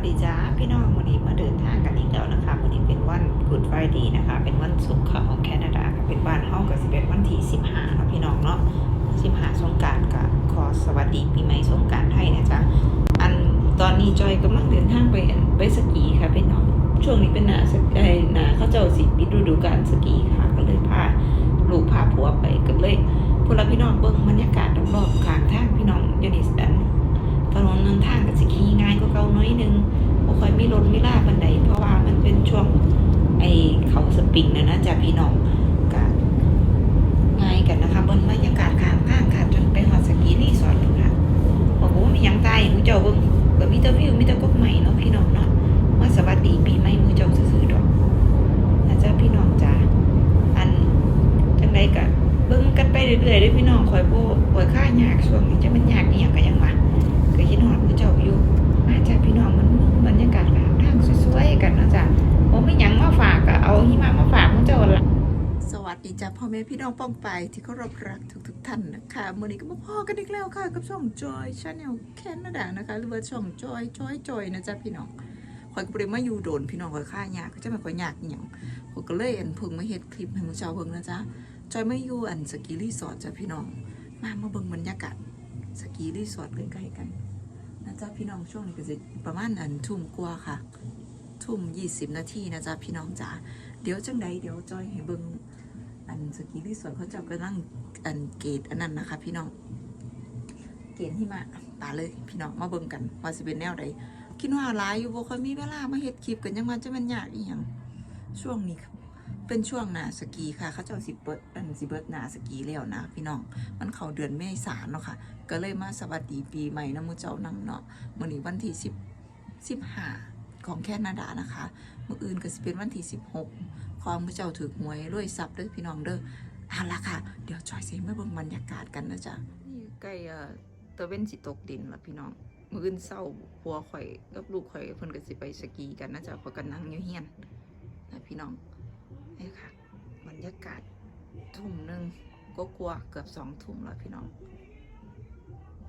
วัสดีจ้าพี่น้องวันนี้มาเดินทางกันอีกแล้วนะคะวันนี้เป็นวันกุดไฟดีนะคะ เป็นวันศุกร์ค่ะของแคนาดาเป็นบ้านเฮากับสิเป็นวันที่15เนาะพี่น้องเนาะ15สงการกับขอสวัสดีปีใหม่สงการไทยนะจ๊ะอันตอนนี้จอยกำลังเดินทางไปไปสกีค่ะพี่น้องช่วงนี้เป็นหนาสกไอหนาเขาเจ้าสิปิดฤดูกาลสกีค่ะก็เลยพาลูกพาผัวไปกันเลยพวกเราพี่น้องเบิ่งบรรยากาศรอบๆข้างทางพี่น้องยูนิสอัน นนเดินทางกับสิขี่ง่ายกว่าเก่าน้อยนึงบ่ค่อยมีรถมีลาบันไดเพราะว่ามันเป็นช่วงไอเขาสปริงนะนะจ้ะพี่น้องก็ง่ายกันนะคะบิ่งบรรยากาศข้างทางค่ะจนไปฮอดสกีรีสอร์ทพุ่นค่ะบอกว่ามีหยังตายหมูเจ้าเบิ่งก็มีแต่วิวมีแต่กกใหม่เนาะพี่น้องเนาะมาสวัสดีปีใหม่มูเจ้าซื่อๆดอกนะจ๊ะพี่น้องจ้าอันจังไดก็เบิ่งกันไปเรื่อยๆเด้อพี่น้องคอยบ่คอยค่ายากช่วงนี้จะมันยากอีหยังก็ยังว่า ก็คิดหอดผู้เจ้าอยู่มาจากพี่น้องมันบรรยากาศทางทางสวยๆกันนะจ๊ะผมไม่ยังมาฝากก็เอาหิมะมาฝากผู้เจ้าละสวัสดีจ้ะพ่อแม่พี่น้องป้องไปที่เคารพรักทุกๆท่านนะคะมื่อนี้ก็มาพ่อกันอีกแล้วค่ะ กับช่องจอยชาแนลแคนาดานะคะ หรือว่าช่องจอยจอยจอยนะจ๊ะพี่น้องคอยก็บ่ได้มาอยู่โดนพี่น้องคอยค่ายากก็จะไม่คอยยากอหย่างผมก็เลยอันพิ่งมาเฮ็ดคลิปให้ผู้เจ้าเบิ่งนะจ๊ะจอยไม่อยู่อันสกีรีสอร์ทจ้ะพี่น้อง มามาเบิ่งบรรยากาศ สกีรีสอร์ทใกล้ๆกันนะจ๊ะพี่น้องช่วงนี้ก็จะประมาณอันทุ่มกว่าค่ะ ทุ่มยี่สิบนาทีนะจ๊ะพี่น้องจ๋าเดี๋ยวจังใดเดี๋ยวจอยให้เบิ่งอันสกีรีสอร์ทเขาจะกำลังอันเกตอันนั้นนะคะ พี่น้อง เกณฑ์ที่มาป่าเลยพี่น้องมาเบิ่งกันว่าสิเป็นแนวใดคิดว่าหลายอยู่บ่ค่อยมีเวลามาเฮ็ดคลิปกันยังว่าจะมันยากอีหยังช่วงนี้ครับ เป็นช่วงหนาสกีค่ะเขาเจ้าสิเปิร์ดอันสิเบิดหนาสกีแล้วนะพี่น้องมันเขาเดือนเมษาเนาะค่ะ ก็เลยมาสวัสดีปีใหม่นะมูเจ้านังเนาะมื้อนี้วันที่10 15ของแคนาดานะคะมื้ออื่นก็สิเป็นวันที่16ของมูเจ้าถือหวยรวยทรัพย์เด้อพี่น้องเด้อเอาละค่ะ เดี๋ยวจอยสิมาเบิ่งบรรยากาศกันนะจ๊ะนี่ใกล้เอ่อตะเว้นสิตกดินละพี่น้องมื้ออื่นเช้าผัวข่อยกับลูกข่อยเพิ่นก็สิไปสกีกันนะจ๊ะพราะกันนั่งอยู่เฮียนนะพี่น้อง นี่ค่ะ บรรยากาศทุ่มหนึงก็กลัวเกือบสองทุ่มแล้วพี่น้อง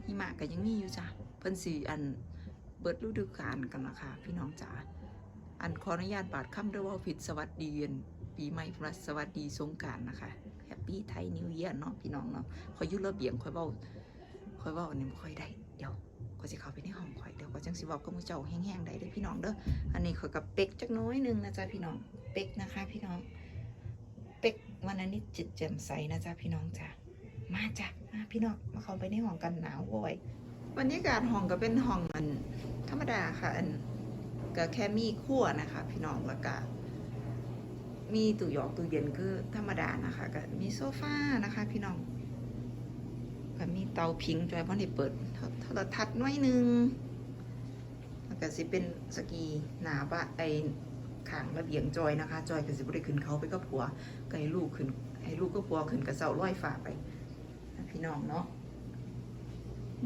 หิมะก็ยังมีอยู่จ้ะเพิ่นสีอันเบิดฤดูกาลกันนะคะพี่น้องจ๋าอันขออนุญาตบาดคำด้วยว่าผิดสวัสดีอันปีใหม่พระสวัสดีสงการนะคะแฮปปี้ไทยนิวเยียร์เนาะพี่น้องเนาะคอยยุ่ระเบียงคอยเบ้าคอยเบ้าอันนี้ค่อยได้เดี๋ยวก็จะเข้าไปในห้องคอยเดี๋ยวก็จังสิเว้ากับมือเจ้าแห้งๆได้เด้อพี่น้องเด้ออันนี้คอยกับเป็กจักน้อยหนึงนะจ๊ะพี่น้องเป็กนะคะ พี่น้อง เป็กวันนั้นนี่จิตแจ่มใสนะจ๊ะพี่น้องจ้ะมาจ้ะมาพี่น้องมาเข้าไปในห้องกันหนาวโวยบรรยากาศห้องก็เป็นห้องอันธรรมดาค่ะอันก็แค่มีครัวนะคะ พี่น้องแล้วก็มีตู้หยอกตู้เย็นคือธรรมดานะคะก็มีโซฟานะคะ พี่น้องก็มีเตาพิงจอยเพราะได้เปิดโทรทัศน์หน้อยนึงแล้วก็สิเป็นสกีหนาบะไอ ขางระเบียงจอยนะคะ จอยก็สิบ่ได้ขึ้นเขาไปกับผัวก็ให้ลูกขึ้นให้ลูกก็ผัวขึ้นกระเสาร้อยฝาไป พี่น้องเนาะ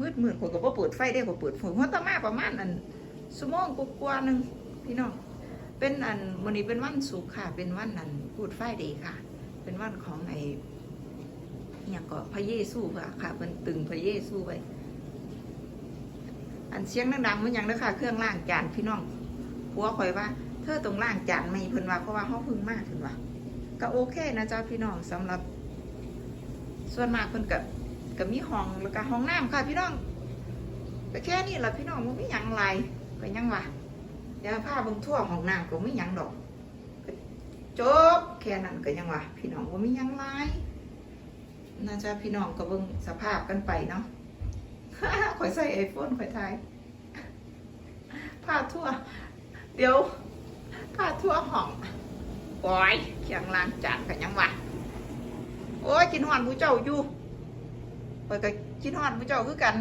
มืดมืดคนก็บ่เปิดไฟได้ก็เปิดไฟหัวตะมาประมาณอันชั่วโมงกว่าหนึงพี่น้องเป็นอันวันนี้เป็นวันสุขค่ะ เป็นวันอันกูดไฟดย์ค่ะ เป็นวันของไอ้อย่างก็พระเยซูค่ะค่ะเป็นตึงพระเยซูไว้อันเสียงดังๆมันยังเด้อค่ะเครื่องล้างจานพี่น้องผัวคอยว่า เธอต้องล้างจานไม่เพิ่นว่าเพราะว่าเฮาเพึ่งมากเพิ่นว่าก็โอเคนะจ๊ะพี่น้องสำหรับ ส่วนมากเพิ่นกับกับมีห้องแล้วก็ห้องน้ำค่ะพี่น้องก็แค่นี้แหละพี่น้องมันไม่ยังไรก็ยังว่าเดี๋ยวพาเบิ่งทั่วห้องน้ำก็ไม่ยังดอกจบแค่นั้นก็ยังว่าพี่น้องว่าไม่ยังไรนะจ๊ะพี่น้องก็เบิ่งสภาพกันไปเนาะข่อยใส่ไอโฟนข่อยถ่ายพาทั่ว เดี๋ยว พาทั่วห้องโอ้ยเคียงล้างจานก็ยังว่าโอ้ยกินหอนผู้เจ้าอยู่เปิดก็กินหอนผู้เจ้าคือกัน